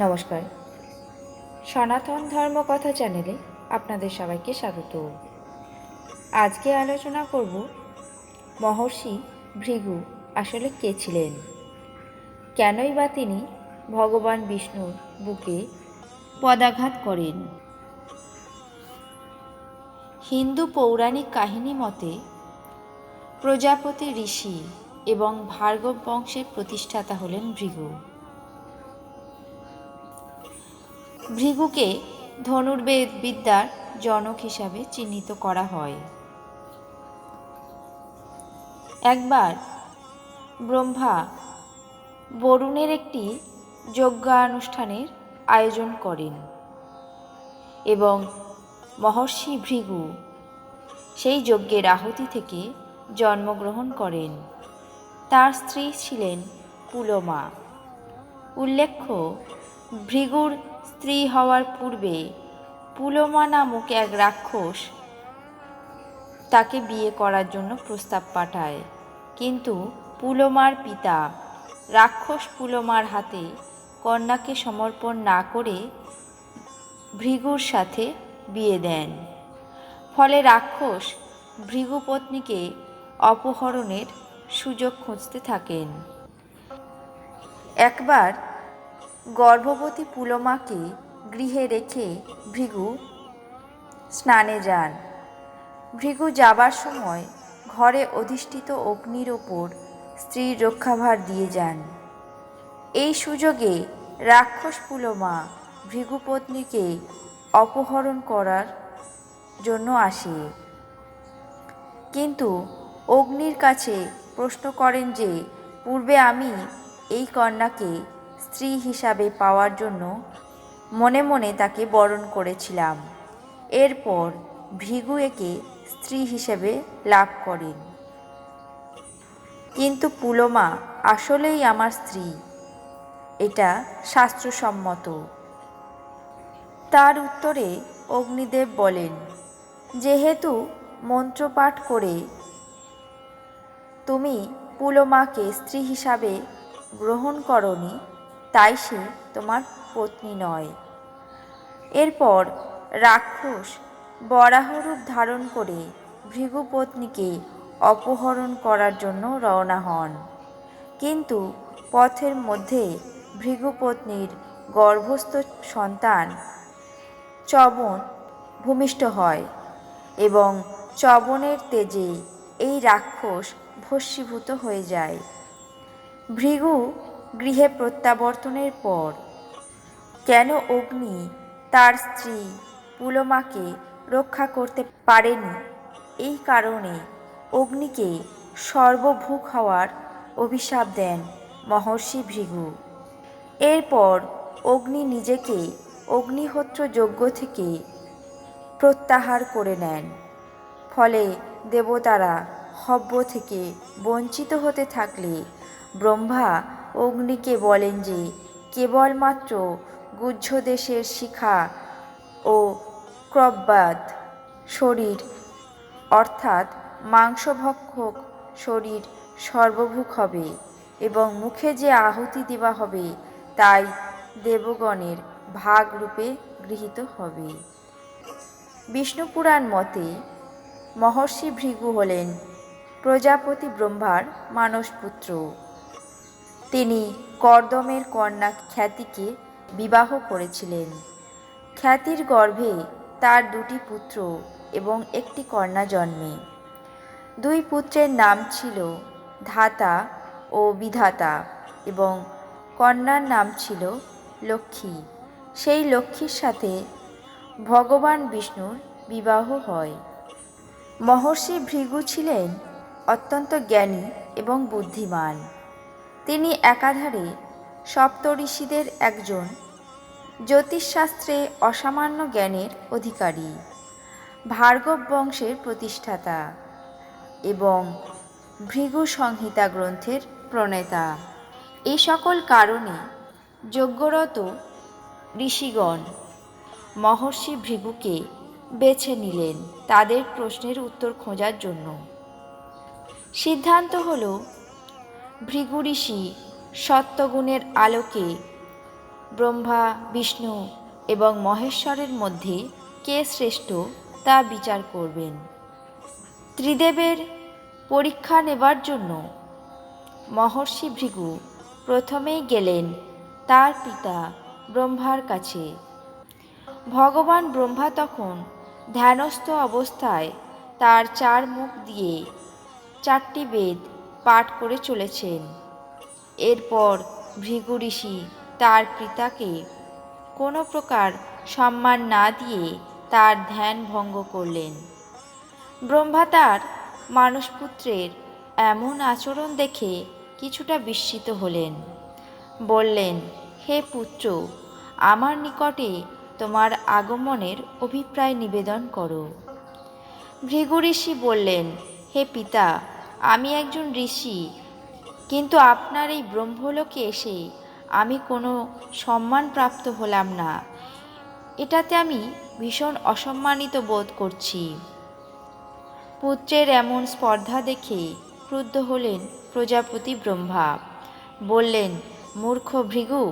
নমস্কার। সনাতন ধর্ম কথা চ্যানেলে আপনাদের সবাইকে স্বাগত। আজকে আলোচনা করব মহর্ষি ভৃগু আসলে কে ছিলেন? কেনই বা তিনি ভগবান বিষ্ণুর বুকে পদাঘাত করেন? হিন্দু পৌরাণিক কাহিনী মতে প্রজাপতি ঋষি এবং ভার্গব বংশের প্রতিষ্ঠাতা হলেন ভৃগু। ভৃগুকে ধনুর্বেদ বিদ্যার জনক হিসাবে চিহ্নিত করা হয়। একবার ব্রহ্মা বরুণের একটি যজ্ঞানুষ্ঠানের আয়োজন করেন এবং মহর্ষি ভৃগু সেই যজ্ঞের আহুতি থেকে জন্মগ্রহণ করেন। তার স্ত্রী ছিলেন পুলমা। উল্লেখ্য, ভৃগুর স্ত্রী হওয়ার পূর্বে পুলমা নামক এক রাক্ষস তাকে বিয়ে করার জন্য প্রস্তাব পাঠায়। কিন্তু পুলমার পিতা, রাক্ষস পুলমার হাতে কন্যাকে সমর্পণ না করে ভৃগুর সাথে বিয়ে দেন। ফলে রাক্ষস ভৃগুপত্নীকে অপহরণের সুযোগ খুঁজতে থাকেন। একবার গর্ভবতী পুলমাকে গৃহে রেখে ভৃগু স্নানে যান। ভৃগু যাবার সময় ঘরে অধিষ্ঠিত অগ্নির ওপর স্ত্রীর রক্ষাভার দিয়ে যান। এই সুযোগে রাক্ষস পুলমা ভৃগুপত্নীকে অপহরণ করার জন্য আসে। কিন্তু অগ্নির কাছে প্রশ্ন করেন যে, পূর্বে আমি এই কন্যাকে স্ত্রী হিসাবে পাওয়ার জন্য মনে মনে তাকে বরণ করেছিলাম। এরপর ভৃগু একে স্ত্রী হিসেবে লাভ করেন। কিন্তু পুলমা আসলেই আমার স্ত্রী। এটা শাস্ত্রসম্মত। তার উত্তরে অগ্নিদেব বলেন, যেহেতু মন্ত্রপাঠ করে তুমি পুলমাকে স্ত্রী হিসাবে গ্রহণ করনি তাই সে তোমার পত্নী নয়। এরপর রাক্ষস বরাহরূপ ধারণ করে ভৃগুপত্নীকে অপহরণ করার জন্য রওনা হন। কিন্তু পথের মধ্যে ভৃগুপত্নীর গর্ভস্থ সন্তান চবন ভূমিষ্ঠ হয় এবং চবনের তেজে এই রাক্ষস ভস্মীভূত হয়ে যায়। ভৃগু গৃহে প্রত্যাবর্তনের পর। কেন অগ্নি তার স্ত্রী পুলমাকে রক্ষা করতে পারেনি? এই কারণে অগ্নিকে সর্বভূক হওয়ার অভিশাপ দেন মহর্ষি ভৃগু। এরপর অগ্নি নিজেকে অগ্নিহোত্র যজ্ঞ থেকে প্রত্যাহার করে নেন। ফলে দেবতারা হব্য থেকে বঞ্চিত হতে থাকলে ব্রহ্মা অগ্নিকে বলেন যে, কেবলমাত্র গুহ্যদেশের শিখা ও ক্রব্বাদ শরীর, অর্থাৎ মাংসভক্ষক শরীর সর্বভূক হবে এবং মুখে যে আহুতি দেওয়া হবে, তাই দেবগণের ভাগ রূপে গৃহীত হবে। বিষ্ণুপুরাণ মতে, মহর্ষি ভৃগু হলেন প্রজাপতি ব্রহ্মার মানসপুত্র। তিনি কর্দমের কন্যা খ্যাতিকে বিবাহ করেছিলেন। খ্যাতির গর্ভে তার দুটি পুত্র এবং একটি কন্যা জন্মে। দুই পুত্রের নাম ছিল ধাতা ও বিধাতা এবং কন্যার নাম ছিল লক্ষ্মী। সেই লক্ষ্মীর সাথে ভগবান বিষ্ণুর বিবাহ হয়। মহর্ষি ভৃগু ছিলেন অত্যন্ত জ্ঞানী এবং বুদ্ধিমান। তিনি একাধারে সপ্তঋষিদের একজন জ্যোতিষশাস্ত্রে অসামান্য জ্ঞানের অধিকারী, ভার্গব বংশের প্রতিষ্ঠাতা এবং ভৃগু সংহিতা গ্রন্থের প্রণেতা। এই সকল কারণে যজ্ঞরত ঋষিগণ মহর্ষি ভৃগুকে বেছে নিলেন তাদের প্রশ্নের উত্তর খোঁজার জন্য। সিদ্ধান্ত হল ভৃগু ঋষি সত্যগুণের আলোকে ব্রহ্মা, বিষ্ণু এবং মহেশ্বরের মধ্যে কে শ্রেষ্ঠ তা বিচার করবেন। ত্রিদেবের পরীক্ষা নেবার জন্য মহর্ষি ভৃগু প্রথমেই গেলেন তার পিতা ব্রহ্মার কাছে। ভগবান ব্রহ্মা তখন ধ্যানস্থ অবস্থায় তার চার মুখ দিয়ে চারটি বেদ পাঠ করে চলেছেন। এরপর ভৃগু ঋষি তার পিতাকে কোনো প্রকার সম্মান না দিয়ে তার ধ্যান ভঙ্গ করলেন। ব্রহ্মা তার মানসপুত্রের এমন আচরণ দেখে কিছুটা বিস্মিত হলেন। বললেন, হে পুত্র, আমার নিকটে তোমার আগমনের অভিপ্রায় নিবেদন করো। ভৃগু ঋষি বললেন, হে পিতা আমি একজন ঋষি, কিন্তু আপনার এই ব্রহ্মলোকে এসে আমি কোনো সম্মান প্রাপ্ত হলাম না। এটাতে আমি ভীষণ অসম্মানিত বোধ করছি। পুত্রের এমন স্পর্ধা দেখে ক্রুদ্ধ হলেন প্রজাপতি ব্রহ্মা। বললেন, মূর্খ ভৃগু,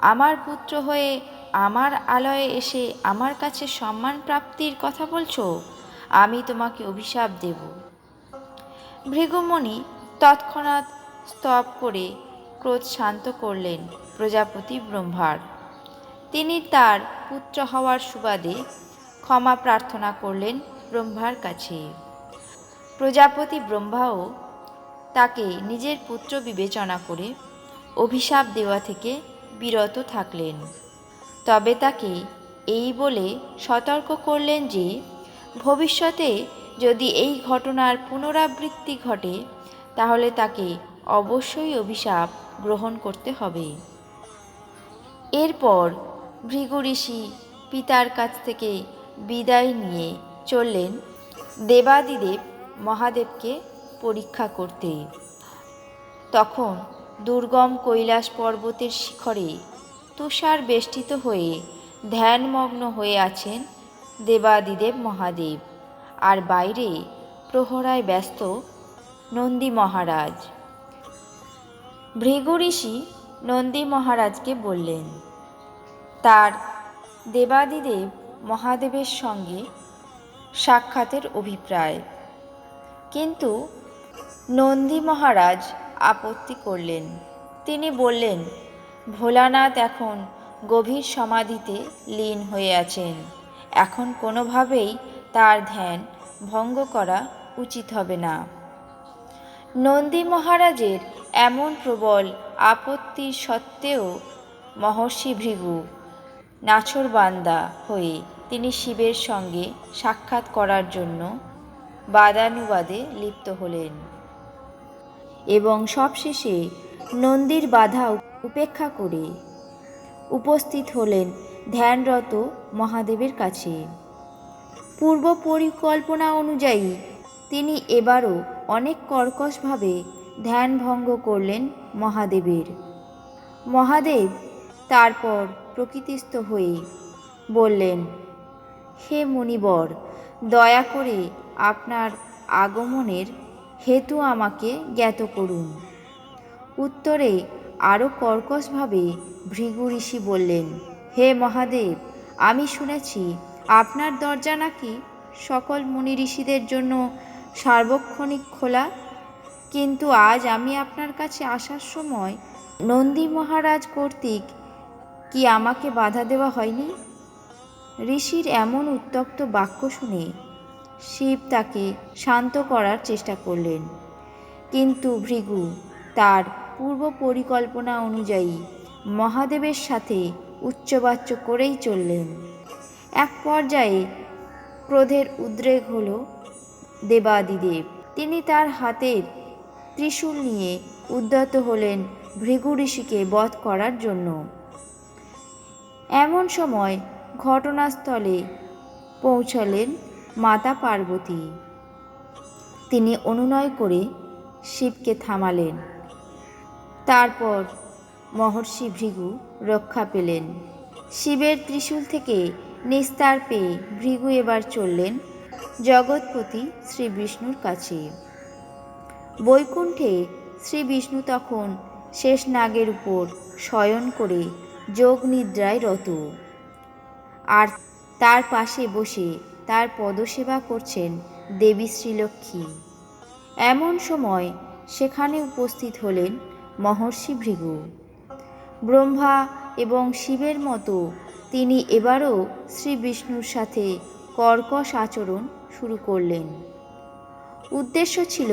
আমার পুত্র হয়ে আমার আলয়ে এসে আমার কাছে সম্মান প্রাপ্তির কথা বলছো? আমি তোমাকে অভিশাপ দেব। ভৃগুমণি তৎক্ষণাৎ স্তব করে ক্রোধ শান্ত করলেন প্রজাপতি ব্রহ্মার। তিনি তার পুত্র হওয়ার সুবাদে ক্ষমা প্রার্থনা করলেন ব্রহ্মার কাছে। প্রজাপতি ব্রহ্মাও তাকে নিজের পুত্র বিবেচনা করে অভিশাপ দেওয়া থেকে বিরত থাকলেন। তবে তাকে এই বলে সতর্ক করলেন যে, ভবিষ্যতে যদি এই ঘটনার পুনরাবৃত্তি ঘটে, তাহলে তাকে অবশ্যই অভিশাপ গ্রহণ করতে হবে। এরপর ভৃগু ঋষি পিতার কাছ থেকে বিদায় নিয়ে চললেন দেবাদিদেব মহাদেবকে পরীক্ষা করতে। তখন দুর্গম কৈলাস পর্বতের শিখরে তুষার বেষ্টিত হয়ে ধ্যানমগ্ন হয়ে আছেন দেবাদিদেব মহাদেব। আর বাইরে প্রহরায় ব্যস্ত নন্দী মহারাজ। ভৃগু ঋষি নন্দী মহারাজকে বললেন, তার দেবাদিদেব মহাদেবের সঙ্গে সাক্ষাতের অভিপ্রায়। কিন্তু নন্দী মহারাজ আপত্তি করলেন। তিনি বললেন, ভোলানাথ এখন গভীর সমাধিতে লীন হয়ে আছেন। এখন কোনোভাবেই তার ধ্যান ভঙ্গ করা উচিত হবে না। নন্দী মহারাজের এমন প্রবল আপত্তি সত্ত্বেও মহর্ষি ভৃগু নাছরবান্দা হয়ে তিনি শিবের সঙ্গে সাক্ষাৎ করার জন্য বাদানুবাদে লিপ্ত হলেন এবং সবশেষে নন্দীর বাধা উপেক্ষা করে উপস্থিত হলেন ধ্যানরত মহাদেবের কাছে। পূর্ব পরিকল্পনা অনুযায়ী তিনি এবারও অনেক কর্কশভাবে ধ্যান ভঙ্গ করলেন মহাদেবের। মহাদেব তারপর প্রকৃতিস্থ হয়ে বললেন, হে মুনিবর, দয়া করে আপনার আগমনের হেতু আমাকে জ্ঞাত করুন। উত্তরে আরও কর্কশভাবে ভৃগু ঋষি বললেন, হে মহাদেব, আমি শুনেছি আপনার দরজা নাকি সকল মুনি ঋষিদের জন্য সার্বক্ষণিক খোলা? কিন্তু আজ আমি আপনার কাছে আসার সময় নন্দী মহারাজ কর্তৃক কি আমাকে বাধা দেওয়া হয়নি? ঋষির এমন উত্তপ্ত বাক্য শুনে শিব তাকে শান্ত করার চেষ্টা করলেন। কিন্তু ভৃগু তার পূর্ব পরিকল্পনা অনুযায়ী মহাদেবের সাথে উচ্চবাচ্য করেই চললেন। এক পর্যায়ে ক্রোধের উদ্রেক হল দেবাদিদেব। তিনি তার হাতের ত্রিশূল নিয়ে উদ্যত হলেন ভৃগু ঋষিকে বধ করার জন্য। এমন সময় ঘটনাস্থলে পৌঁছলেন মাতা পার্বতী। তিনি অনুনয় করে শিবকে থামালেন। তারপর মহর্ষি ভৃগু রক্ষা পেলেন। শিবের ত্রিশূল থেকে নিস্তার পেয়ে ভৃগু এবার চললেন জগৎপতি শ্রী বিষ্ণুর কাছে। বৈকুণ্ঠে শ্রী বিষ্ণু তখন শেষ নাগের উপর শয়ন করে যোগ নিদ্রায় রত। আর তার পাশে বসে তার পদসেবা করছেন দেবী শ্রীলক্ষ্মী। এমন সময় সেখানে উপস্থিত হলেন মহর্ষি ভৃগু। ব্রহ্মা এবং শিবের মতো তিনি এবারও শ্রী বিষ্ণুর সাথে কর্কশ আচরণ শুরু করলেন। উদ্দেশ্য ছিল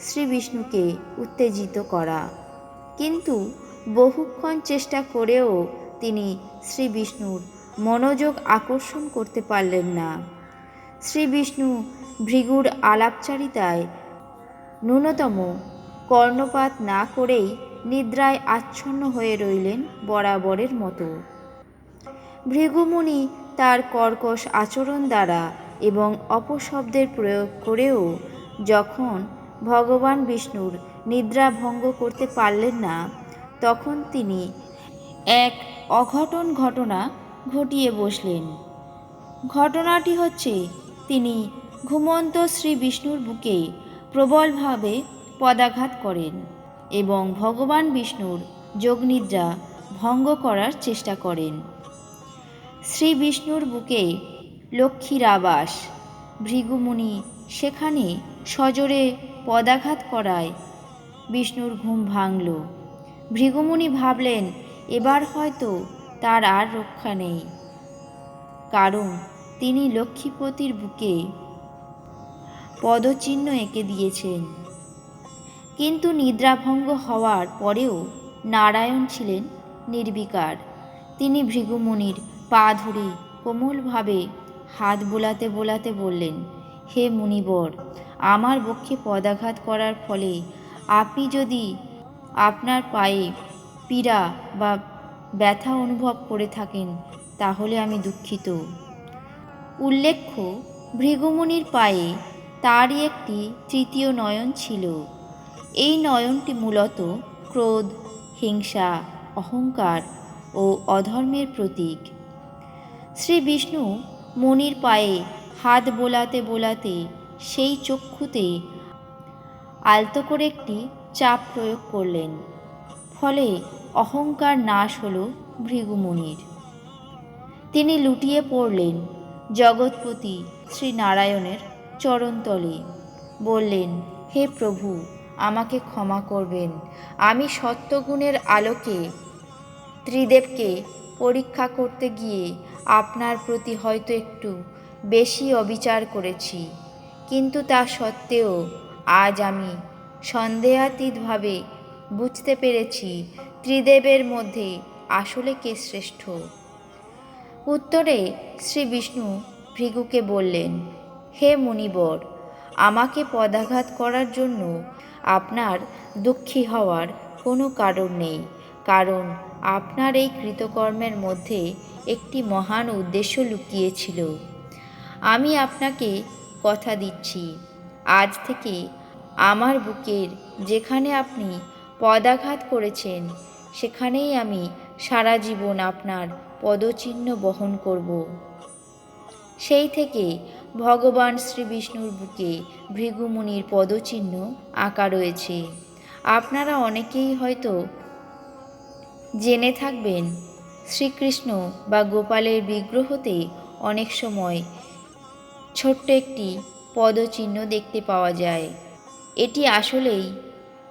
শ্রী বিষ্ণুকে উত্তেজিত করা। কিন্তু বহুক্ষণ চেষ্টা করেও তিনি শ্রী বিষ্ণুর মনোযোগ আকর্ষণ করতে পারলেন না। শ্রী বিষ্ণু ভৃগুর আলাপচারিতায় ন্যূনতম কর্ণপাত না করেই নিদ্রায় আচ্ছন্ন হয়ে রইলেন বরাবরের মতো। ভৃগুমুনি তার কর্কশ আচরণ দ্বারা এবং অপশব্দের প্রয়োগ করেও যখন ভগবান বিষ্ণুর নিদ্রা ভঙ্গ করতে পারলেন না, তখন তিনি এক অঘটন ঘটনা ঘটিয়ে বসলেন। ঘটনাটি হচ্ছে, তিনি ঘুমন্ত শ্রী বিষ্ণুর বুকে প্রবলভাবে পদাঘাত করেন এবং ভগবান বিষ্ণুর যোগনিদ্রা ভঙ্গ করার চেষ্টা করেন। শ্রী বিষ্ণুর বুকে লক্ষ্মীর আবাস ভৃগুমুনি সেখানে সজোরে পদাঘাত করায়। বিষ্ণুর ঘুম ভাঙল। ভৃগুমুনি ভাবলেন, এবার হয়তো তার আর রক্ষা নেই। কারণ তিনি লক্ষ্মীপতির বুকে পদচিহ্ন এঁকে দিয়েছেন। কিন্তু নিদ্রাভঙ্গ হওয়ার পরেও নারায়ণ ছিলেন নির্বিকার। তিনি ভৃগুমুনির পা ধরে কোমলভাবে হাত বোলাতে বোলাতে বললেন, হে মুনিবর, আমার বক্ষে পদাঘাত করার ফলে আপনি যদি আপনার পায়ে পীড়া বা ব্যথা অনুভব করে থাকেন, তাহলে আমি দুঃখিত। উল্লেখ্য ভৃগুমুনির পায়ে তারই একটি তৃতীয় নয়ন ছিল। এই নয়নটি মূলত ক্রোধ, হিংসা, অহংকার ও অধর্মের প্রতীক। শ্রী বিষ্ণু মনির পায়ে হাত বোলাতে বোলাতে সেই চক্ষুতে আলতো করে একটি চাপ প্রয়োগ করলেন। ফলে অহংকার নাশ হল ভৃগুমুনির তিনি লুটিয়ে পড়লেন জগৎপতি শ্রী নারায়ণের চরণতলে। বললেন, হে প্রভু, আমাকে ক্ষমা করবেন। আমি সত্যগুণের আলোকে ত্রিদেবকে পরীক্ষা করতে গিয়ে আপনার প্রতি হয়তো একটু বেশি অবিচার করেছি। কিন্তু তা সত্ত্বেও আজ আমি সন্দেহাতীতভাবে বুঝতে পেরেছি ত্রিদেবের মধ্যে আসলে কে শ্রেষ্ঠ। উত্তরে শ্রী বিষ্ণু ভৃগুকে বললেন, হে মুনিবর, আমাকে পদাঘাত করার জন্য আপনার দুঃখী হওয়ার কোনো কারণ নেই। কারণ আপনার এই কৃতকর্মের মধ্যে একটি মহান উদ্দেশ্য লুকিয়েছিল। আমি আপনাকে কথা দিচ্ছি। আজ থেকে আমার বুকের যেখানে আপনি পদাঘাত করেছেন, সেখানেই আমি সারা জীবন আপনার পদচিহ্ন বহন করব। সেই থেকে ভগবান শ্রী বিষ্ণুর বুকে ভৃগুমুনির পদচিহ্ন আঁকা রয়েছে। আপনারা অনেকেই হয়তো জেনে থাকবেন, শ্রীকৃষ্ণ বা গোপালের বিগ্রহতে অনেক সময় ছোট্ট একটি পদচিহ্ন দেখতে পাওয়া যায়। এটি আসলেই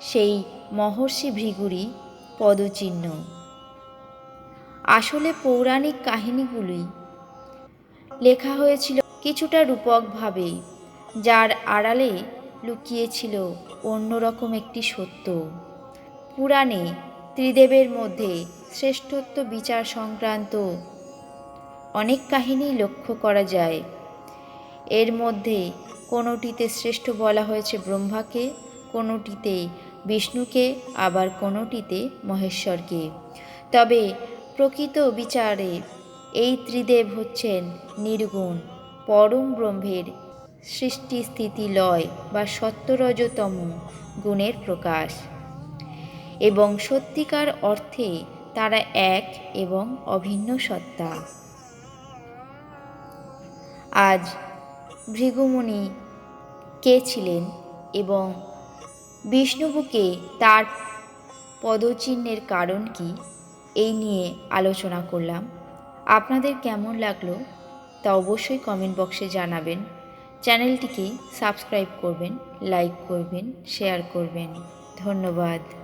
সেই মহর্ষি ভৃগুরই পদচিহ্ন। আসলে পৌরাণিক কাহিনীগুলি লেখা হয়েছিল কিছুটা রূপকভাবে, যার আড়ালে লুকিয়েছিল অন্যরকম একটি সত্য। পুরাণে ত্রিদেবের মধ্যে শ্রেষ্ঠত্ব বিচার সংক্রান্ত অনেক কাহিনী লক্ষ্য করা যায়। এর মধ্যে কোনোটিতে শ্রেষ্ঠ বলা হয়েছে ব্রহ্মাকে, কোনোটিতে বিষ্ণুকে, আবার কোনোটিতে মহেশ্বরকে। তবে প্রকৃত বিচারে এই ত্রিদেব হচ্ছেন নির্গুণ, পরম ব্রহ্মের সৃষ্টি স্থিতি লয় বা সত্যরজতম গুণের প্রকাশ। এবং সত্যিকার অর্থে তারা এক এবং অভিন্ন সত্তা। আজ ভৃগুমুনি কে ছিলেন এবং বিষ্ণুবুকে তার পদচিহ্নের কারণ কি, এই নিয়ে আলোচনা করলাম। আপনাদের কেমন লাগল তা অবশ্যই কমেন্ট বক্সে জানাবেন। চ্যানেলটিকে সাবস্ক্রাইব করবেন, লাইক করবেন, শেয়ার করবেন। ধন্যবাদ।